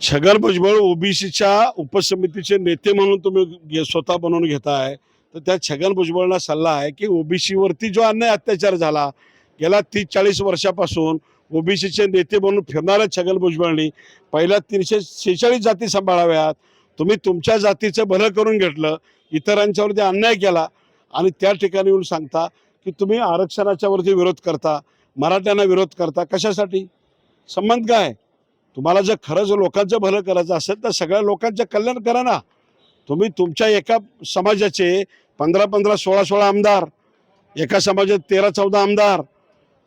छगन भुजबळ ओबीसीच्या उपसमितीचे नेते म्हणून तुम्ही स्वतः बनवून घेताय. तर त्या छगन भुजबळला सल्ला आहे की ओबीसीवरती जो अन्याय अत्याचार झाला गेल्या तीस चाळीस वर्षापासून ओबीसीचे नेते म्हणून फिरणाऱ्या छगन भुजबळनी पहिल्या तीनशे शेहेचाळीस जाती सांभाळाव्यात. तुम्ही तुमच्या जातीचं भलं करून घेतलं इतरांच्यावरती अन्याय केला आणि त्या ठिकाणी येऊन सांगता की तुम्ही आरक्षणाच्यावरती विरोध करता मराठ्यांना विरोध करता कशासाठी? संबंध काय? तुम्हाला जर खरंच लोकांचं भलं करायचं असेल तर सगळ्या लोकांचं कल्याण करा ना. तुम्ही तुमच्या एका समाजाचे पंधरा पंधरा सोळा सोळा आमदार एका समाजात तेरा चौदा आमदार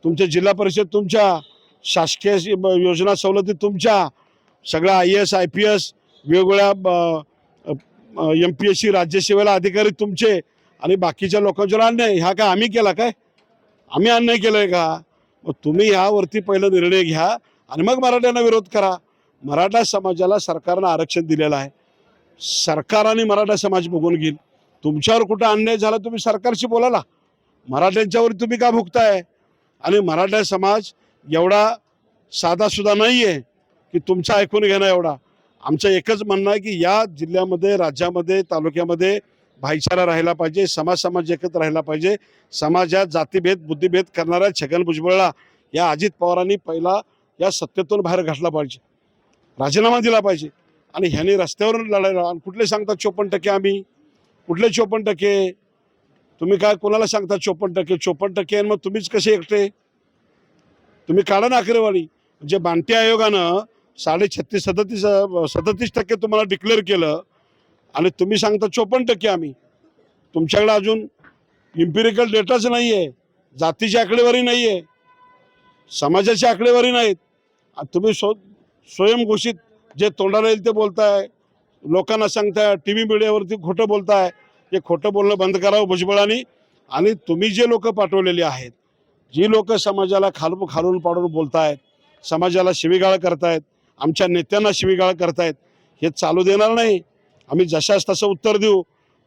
तुमच्या जिल्हा परिषद तुमच्या शासकीय योजना सवलती तुमच्या सगळ्या I S I P S वेगवेगळ्या एम पी एस सी राज्यसेवेला अधिकारी तुमचे आणि बाकीच्या लोकांच्यावर अन्याय हा काय आम्ही केला काय? आम्ही अन्याय केलाय का? मग तुम्ही ह्यावरती पहिलं निर्णय घ्या. आणि मग मराठ्यांना विरोध करा. मराठा समाजाला सरकारनं आरक्षण दिलेलं आहे. सरकार आणि मराठा समाज बघून घेईल. तुमच्यावर कुठं अन्याय झाला तुम्ही सरकारशी बोलाला मराठ्यांच्यावर तुम्ही का भुगताय? आणि मराठा समाज एवढा साधासुद्धा नाही आहे की तुमचं ऐकून घेणं एवढा. आमचं एकच म्हणणं आहे की या जिल्ह्यामध्ये राज्यामध्ये तालुक्यामध्ये भाईचारा राहिला पाहिजे समाज समाज एकत्र राहिला पाहिजे. समाजात जातीभेद बुद्धिभेद करणाऱ्या छगन भुजबळला या अजित पवारांनी पहिला या सत्तेतून बाहेर घातला पाहिजे. राजीनामा दिला पाहिजे. आणि ह्यांनी रस्त्यावरून लढायला आणि कुठले सांगतात चोपन्न टक्के आम्ही? कुठले चोपन्न टक्के? तुम्ही काय कोणाला सांगता चोपन्न टक्के? चोपन्न टक्के आणि मग तुम्हीच कसे एकटे? तुम्ही काढा ना आकडेवारी. म्हणजे बांटी आयोगानं साडे छत्तीस सदतीस सदतीस टक्के तुम्हाला डिक्लेअर केलं आणि तुम्ही सांगता चोपन्न टक्के आम्ही. तुमच्याकडे अजून इम्पिरिकल डेटाच नाही आहे जातीची आकडेवारी नाही आहे समाजाची आकडेवारी नाहीत. तुम्ही स्व स्वयंघोषित जे तोंडाला येईल ते बोलताय. लोकांना सांगताय टी व्ही मीडियावरती खोटं बोलताय. हे खोटं बोलणं बंद करावं भुजबळांनी. आणि तुम्ही जे लोक पाठवलेली आहेत जी लोक समाजाला खाल खालून पाडून बोलतायत समाजाला शिवीगाळ करतायत आमच्या नेत्यांना शिवीगाळ करतायत हे चालू देणार नाही. आम्ही जशास तसं उत्तर देऊ.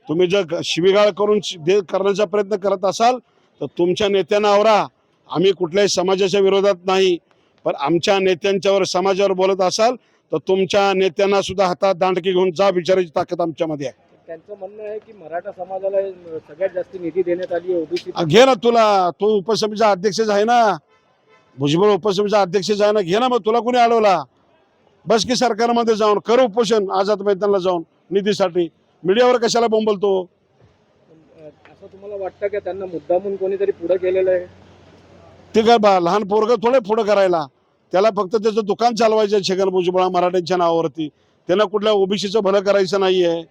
तुम्ही जर शिवीगाळ करून शि- दे करण्याचा प्रयत्न करत असाल तर तुमच्या नेत्यांना आवरा. आम्ही कुठल्याही समाजाच्या विरोधात नाही. पण आमच्या नेत्यांच्यावर समाजावर बोलत असाल तर तुमच्या नेत्यांना सुद्धा हातात दांडकी घेऊन जा विचारायची ताकद आमच्यामध्ये आहे. त्यांचं म्हणणं आहे की मराठा समाजाला सगळ्यात जास्त निधी देण्यात आली ओबीसी घे ना तुला तू उपसमितीचा अध्यक्षच आहे ना. भुजबळ उपसमितीचा अध्यक्षच आहे ना घे ना मग तुला कोणी अडवला? बस की सरकारमध्ये जाऊन कर उपोषण आझाद मैदानला जाऊन निधीसाठी. मीडियावर कशाला बोंबलतो? असं तुम्हाला वाटतं की त्यांना मुद्दामून कोणीतरी पुढे केलेलं आहे? ते काय बा लहान पोरग थोडे पुढं करायला. त्याला फक्त त्याचं दुकान चालवायचं आहे छगन भुजबळ मराठ्यांच्या नावावरती. त्यांना कुठल्या ओबीसीचं भलं करायचं नाही आहे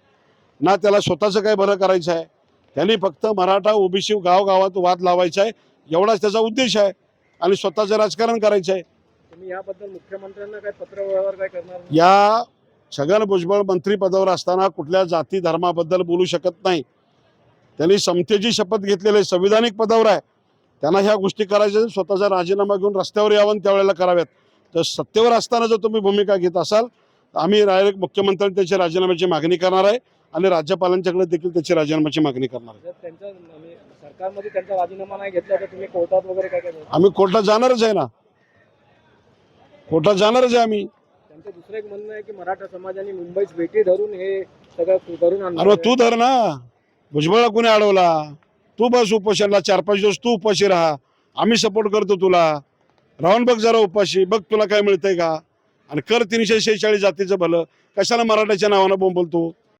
ना त्याला स्वतःचं काय भलं करायचं आहे. त्यांनी फक्त मराठा ओबीसी गावगावात वाद लावायचा आहे. एवढाच त्याचा उद्देश आहे. आणि स्वतःचं राजकारण करायचं आहे. याबद्दल मुख्यमंत्र्यांना काय पत्र व्यवहार काय करणार? या छगन भुजबळ मंत्रीपदावर असताना कुठल्या जाती धर्माबद्दल बोलू शकत नाही. त्यांनी समतेची शपथ घेतलेली संविधानिक पदावर आहे. त्यांना ह्या गोष्टी करायच्या स्वतःचा राजीनामा घेऊन रस्त्यावर यावं आणि त्यावेळेला कराव्यात. तर सत्तेवर असताना जर तुम्ही भूमिका घेत असाल तर आम्ही डायरेक्ट मुख्यमंत्र्यांनी त्याची राजीनाम्याची मागणी करणार आहे आणि राज्यपालांच्याकडे देखील त्याची राजीनाम्याची मागणी करणार आहे. त्यांच्या म्हणजे सरकारमध्ये त्यांचा राजीनामा नाही घेतला तर तुम्ही कोर्टात वगैरे काय करणार आम्ही कोर्टात जाणारच आहे ना. कोर्टात जाणारच आहे आम्ही. त्यांचं दुसरं एक म्हणणं आहे की मराठा समाजाने मुंबईच भेटी धरून हे सगळं अरे तू धर ना. भुजबळला कोणी अडवला? तू बस उपोषणला चार पाच दिवस तू उपाशी राहा. आम्ही सपोर्ट करतो तुला. राहून बघ जरा उपाशी. बघ तुला काय मिळतंय का? आणि कर तीनशे शेहेचाळीस जातीचं भलं. कशाला मराठ्याच्या नावानं बोंबलतो?